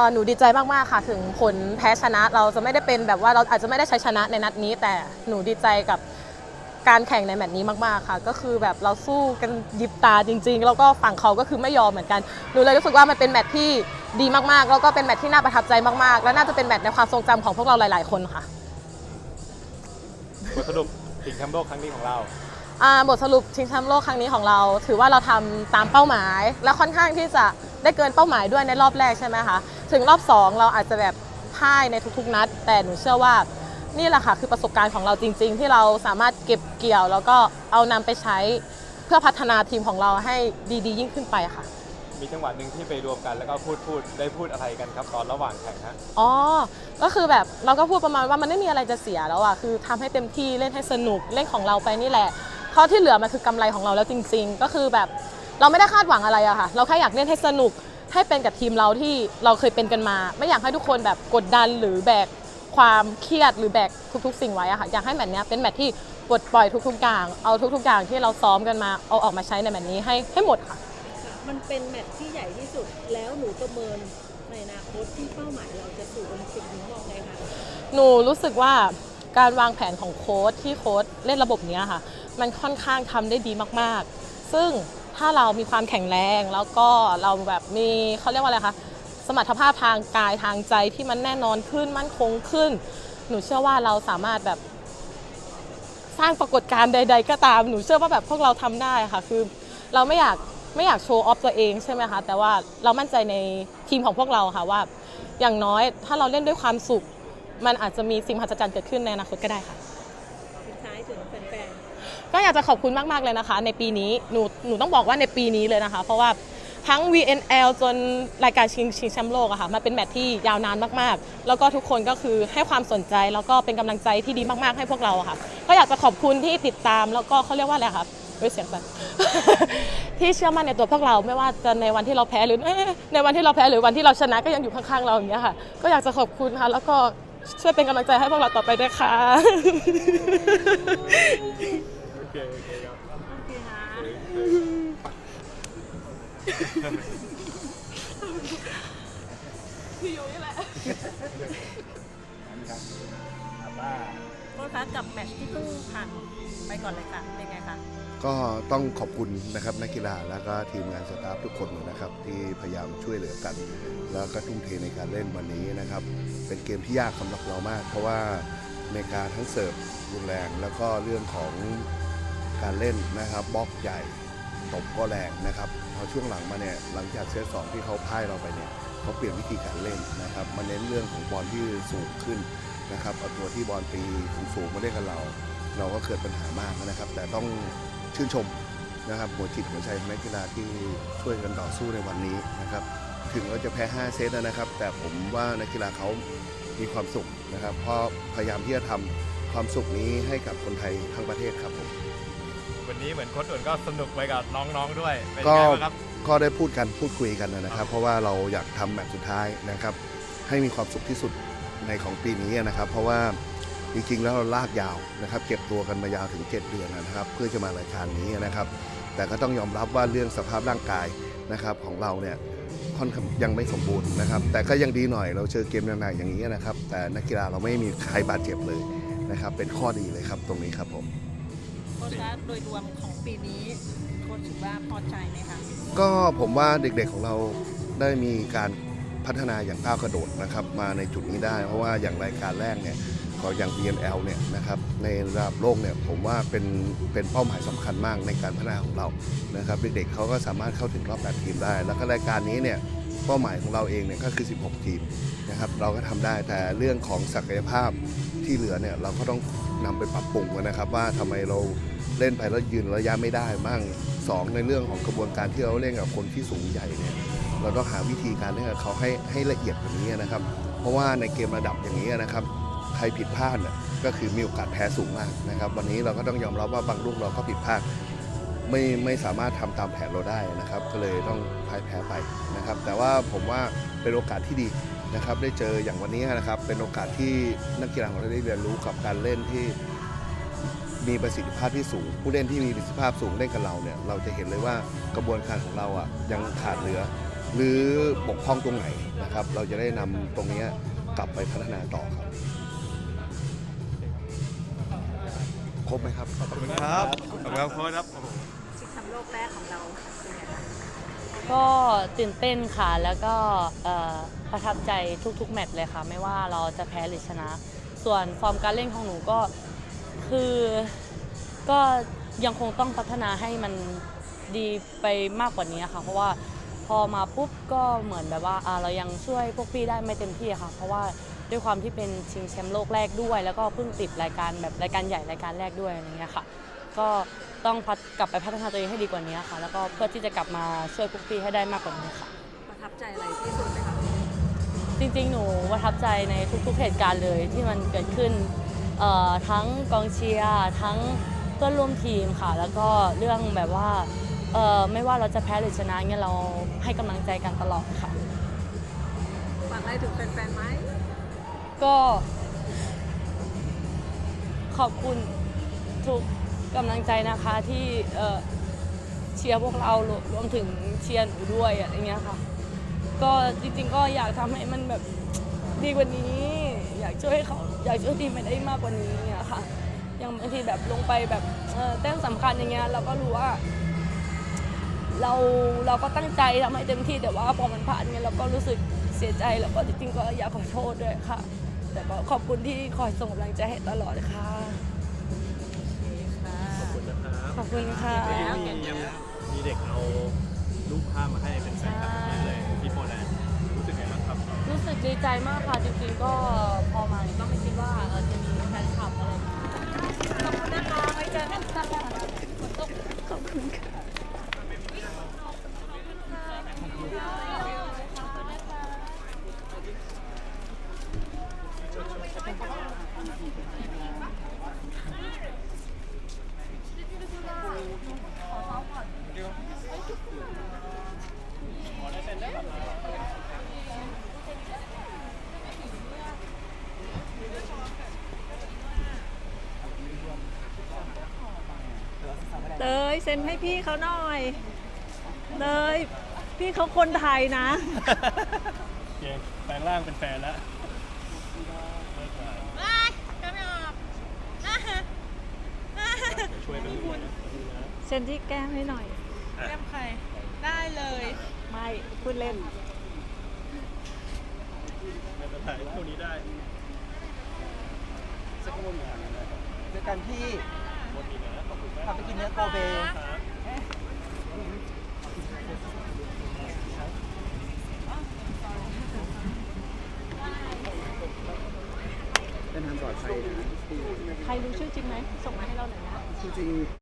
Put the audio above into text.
อหนูดีใจมากๆค่ะ ถึงผลแพ้ชนะเราจะไม่ได้เป็นแบบว่าเราอาจจะไม่ได้ใช้ชนะในนัดนี้ แต่หนูดีใจกับการแข่งในแมตช์นี้มากๆค่ะ ก็คือแบบเราสู้กันยิบตาจริง ๆ แล้วก็ฝั่งเขาก็คือไม่ยอมเหมือนกันหนูเลยรู้สึกว่ามันเป็นแมตช์ที่ดีมากๆแล้วก็เป็นแมตช์ที่น่าประทับใจมากๆ และน่าจะเป็นแมตช์ในความทรงจำของพวกเราหลาย ๆ คนค่ะบทสรุปชิงแชมป์โลกครั้งนี้ของเรา อ่าบทสรุปชิงแชมป์โลกครั้งนี้ของเรา ถือว่าเราทำตามเป้าหมาย และค่อนข้างที่จะได้เกินเป้าหมายด้วยในรอบแรกใช่ไหมคะ ถึงรอบ2เราอาจจะแบบพ่ายในทุกๆนัด แต่หนูเชื่อว่านี่แหละค่ะคือประสบการณ์ของเราจริง ๆ ที่เราสามารถเก็บเกี่ยว แล้วก็เอานำไปใช้เพื่อพัฒนาทีมของเราให้ดีๆ ยิ่งขึ้นไปค่ะ มีจังหวะหนึ่งที่ไปรวมกันแล้วก็พูดพูดได้พูดอะไรกันครับตอนระหว่างแข่งฮะอ๋อก็คือแบบเราก็พูดประมาณว่ามันไม่มีอะไรจะเสียแล้วอะคือทำให้เต็มที่เล่นให้สนุกเล่นของเราไปนี่แหละเพราะที่เหลือมันคือกำไรของเราแล้วจริง ๆ ก็คือแบบเราไม่ได้คาดหวังอะไรอะค่ะ เราแค่อยากเล่นให้สนุก ให้เป็นกับทีมเราที่เราเคยเป็นกันมา ไม่อยากให้ทุกคนแบบกดดันหรือแบกความเครียดหรือแบกทุกๆ สิ่งไว้อะค่ะอยากให้แมตช์เนี้ยเป็นแมตช์ที่ปลดปล่อยทุกๆอย่างเอาทุกๆอย่างที่เราซ้อมกันมาเอาออกมาใช้ในแมตช์นี้ให้ให้หมดค่ะ มันเป็นแมตช์ที่ใหญ่ที่สุดแล้วหนูประเมินในอนาคตที่เป้าหมายเราจะสู่โอลิมปิกหนูมองไงคะหนูรู้สึกว่าการวางแผนของโค้ชที่โค้ชเล่นระบบเนี้ยค่ะ มันค่อนข้างทำได้ดีมากๆ ซึ่ง ถ้าเรามีความแข็งแรงแล้วก็เราแบบมีเขาเรียกว่าอะไรคะสมรรถภาพทางกายทางใจที่มันแน่นอนขึ้นมั่นคงขึ้น หนูเชื่อว่าเราสามารถแบบ สร้างปรากฏการณ์ใด ๆ ก็ตามหนูเชื่อว่าแบบพวกเราทำได้ค่ะ คือ เราไม่อยากไม่อยากโชว์ออฟตัวเองใช่ไหมคะแต่ว่าเรามั่นใจในทีมของพวกเราค่ะว่า อย่างน้อยถ้าเราเล่นด้วยความสุข มันอาจจะมีสิ่งมหัศจรรย์เกิดขึ้นในอนาคตก็ได้ค่ะ สุดท้ายถึงแฟน ก็อยากจะขอบคุณมากๆเลยนะคะ ในปีนี้หนูหนูต้องบอกว่าในปีนี้เลยนะคะ เพราะว่าทั้ง VNL จนรายการชิงชิงแชมป์โลกอะค่ะมันเป็นแมตช์ที่ยาวนานมากๆ แล้วก็ทุกคนก็คือให้ความสนใจแล้วก็เป็นกำลังใจที่ดีมากๆให้พวกเราอะค่ะ ก็อยากจะขอบคุณที่ติดตามแล้วก็เขาเรียกว่าอะไรคะเฮ้ยเสียงสั่นที่เชื่อมั่นในตัวพวกเราไม่ว่าจะในวันที่เราแพ้หรือในวันที่เราแพ้หรือวันที่เราชนะก็ยังอยู่ข้างๆเราอย่างเงี้ยค่ะ ก็อยากจะขอบคุณค่ะแล้วก็ช่วยเป็นกำลังใจให้พวกเราต่อไปด้วยค่ะ เคโอเคครับโอเคค่ะโค้ชคะกับแมตช์ที่เพิ่งผ่านไปก่อนเลยค่ะเป็นไงคะก็ต้องขอบคุณนะครับนักกีฬาแล้วก็ทีมงานสตาฟทุกคนนะครับ ที่พยายามช่วยเหลือกัน แล้วก็ทุ่มเทในการเล่นวันนี้นะครับ เป็นเกมที่ยากสำหรับเรามาก เพราะว่าในการทั้งเสิร์ฟรุนแรง แล้วก็เรื่องของ การเล่นนะครับบล็อกใหญ่ตบก็แรงนะครับพอช่วงหลังมาเนี่ยหลังจากเซตสองที่เขาพ่ายเราไปเนี่ยเขาเปลี่ยนวิธีการเล่นนะครับมาเน้นเรื่องของบอลที่สูงขึ้นนะครับเอาตัวที่บอลตีสูงๆมาเล่นกับเรา เราก็เกิดปัญหามากนะครับ แต่ต้องชื่นชมนะครับหัวจิตหัวใจของนักกีฬาที่ช่วยกันต่อสู้ในวันนี้นะครับ ถึงเราจะแพ้ 5 เซตนะครับ แต่ผมว่านักกีฬาเขามีความสุขนะครับ เพราะพยายามที่จะทำความสุขนี้ให้กับคนไทยทั้งประเทศครับผม วันนี้เหมือนโค้ชอุ่นก็สนุกไปกับน้องๆด้วยเป็นก็ไงบ้างครับ ก็ได้พูดกันพูดคุยกันนะครับ เพราะว่าเราอยากทำแมตช์สุดท้ายนะครับ ให้มีความสุขที่สุดในของปีนี้นะครับ เพราะว่าจริงๆแล้วเราลากยาวนะครับ เก็บตัวกันมายาวถึง 7 เดือนนะครับ เพื่อจะมารายการนี้นะครับ แต่ก็ต้องยอมรับว่าเรื่องสภาพร่างกายนะครับของเราเนี่ยค่อนข้างยังไม่สมบูรณ์นะครับ แต่ก็ยังดีหน่อยเราเจอเกมหนักๆอย่างนี้นะครับ แต่นักกีฬาเราไม่มีใครบาดเจ็บเลยนะครับ เป็นข้อดีเลยครับตรงนี้ครับผม ค้ชคะโดยรวมของปีนี้โค้ชถือว่าพอใจไหมคะก็ผมว่าเด็กๆของเราได้มีการพัฒนาอย่างก้าวกระโดดนะครับมาในจุดนี้ได้ เพราะว่าอย่างรายการแรกเนี่ยก็อย่าง BNL เนี่ยนะครับในระดับโลกเนี่ยผมว่าเป็นเป็นเป้าหมายสำคัญมากในการพัฒนาของเรานะครับเด็กๆเขาก็สามารถเข้าถึงรอบ8ทีมได้ แล้วก็รายการนี้เนี่ย ป้าหมายของเราเองเนี่ยก็คือ 16 ทีมนะครับเราก็ทำได้แต่เรื่องของศักยภาพที่เหลือเนี่ยเราก็ต้องนำไปปรับปรุงนะครับ ว่าทำไมเราเล่นไปแล้วยืนระยะไม่ได้บ้างสองในเรื่องของกระบวนการที่เราเล่นกับคนที่สูงใหญ่เนี่ยเราต้องหาวิธีการเล่นกับเขาให้ให้ละเอียดกว่านี้นะครับ เพราะว่าในเกมระดับอย่างนี้นะครับใครผิดพลาดน่ะก็คือมีโอกาสแพ้สูงมากนะครับ วันนี้เราก็ต้องยอมรับว่าบางลูกเราก็ผิดพลาด ไม่ไม่สามารถทำตามแผนเราได้นะครับ ก็เลยต้องพ่ายแพ้ไปนะครับ แต่ว่าผมว่าเป็นโอกาสที่ดีนะครับ ได้เจออย่างวันนี้นะครับ เป็นโอกาสที่นักกีฬาของเราได้เรียนรู้กับการเล่นที่มีประสิทธิภาพที่สูง ผู้เล่นที่มีประสิทธิภาพสูงเล่นกับเราเนี่ยเราจะเห็นเลยว่ากระบวนการของเราอะยังขาดเหลือ หรือบกพร่องตรงไหนนะครับ เราจะได้นำตรงเนี้ยกลับไปพัฒนาต่อครับครบไหมครับขอบคุณครับขอบคุณครับโค้ชครับชิงแชมป์ โลกแรกของเราเป็นไงคะก็ตื่นเต้นค่ะแล้วก็เอ่อประทับใจทุกๆ แมตช์เลยค่ะ ไม่ว่าเราจะแพ้หรือชนะ ส่วนฟอร์มการเล่นของหนูก็คือก็ยังคงต้องพัฒนาให้มันดีไปมากกว่านี้ค่ะ เพราะว่าพอมาปุ๊บก็เหมือนแบบว่าอ่าเรายังช่วยพวกพี่ได้ไม่เต็มที่ค่ะ เพราะว่าด้วยความที่เป็นชิงแชมป์โลกแรกด้วย แล้วก็เพิ่งติดรายการแบบรายการใหญ่รายการแรกด้วยอะไรเงี้ยค่ะ ก็ ต้องพัฒกลับไปพัฒนาตัวเองให้ดีกว่านี้ค่ะ แล้วก็เพื่อที่จะกลับมาช่วยพวกพี่ให้ได้มากกว่านี้ค่ะ ประทับใจอะไรที่สุดไหมคะจริงๆ หนูประทับใจในทุกๆ เหตุการณ์เลยที่มันเกิดขึ้นเอ่อทั้งกองเชียร์ทั้งเพื่อนร่วมทีมค่ะ แล้วก็เรื่องแบบว่าเอ่อไม่ว่าเราจะแพ้หรือชนะเนี่ยเราให้กำลังใจกันตลอดค่ะ ฝากอะไรถึงแฟนๆไหมก็ขอบคุณทุก กำลังใจนะคะที่เชียร์พวกเรารวมถึงเชียร์หนูด้วยอะไรเงี้ยค่ะ ก็จริงๆก็อยากทำให้มันแบบดีกว่านี้ อยากช่วยเขาอยากช่วยทีมไปได้มากกว่านี้อะค่ะอย่างบางทีแบบลงไปแบบแต้มสำคัญอย่างเงี้ยเราก็รู้ว่า เราเราก็ตั้งใจทำให้เต็มที่แต่ว่าพอมันพลาดเงี้ยเราก็รู้สึกเสียใจแล้วก็จริงๆก็อยากขอโทษด้วยค่ะ แต่ก็ขอบคุณที่คอยส่งกำลังใจให้ตลอดค่ะ คุณค่ะมียังมีเด็กเอารูปภาพมาให้เป็นแฟนคลับเลยที่โปแลนด์รู้สึกไงบ้างครับ รู้สึกดีใจมากค่ะจริงๆก็พอมาก็ไม่คิดว่าเออจะมีแฟนคลับอะไรอย่างเงี้ย ขอบคุณนะคะไว้เจอกันค่ะ ขอบคุณค่ะ เตยเซ็นให้พี่เขาหน่อยเตยพี่เขาคนไทยนะเก่งแปลงร่างเป็นแฟนแล้วช่วยกันดูนะเซ็นที่แก้มให้หน่อยแก้มใคร ได้เลยไม่พูดเล่น ไม่เป็นไรเท่านี้ได้สักครู่หนึ่งเจอกันที่หมดนี้นะขอบคุณมากพาไปกิ นเนื้อโกเบครับเดินทางปลอดภัยนะใครรู้ชื่อจริงไหม ส่งมาให้เราหน่อยนะ จริงๆ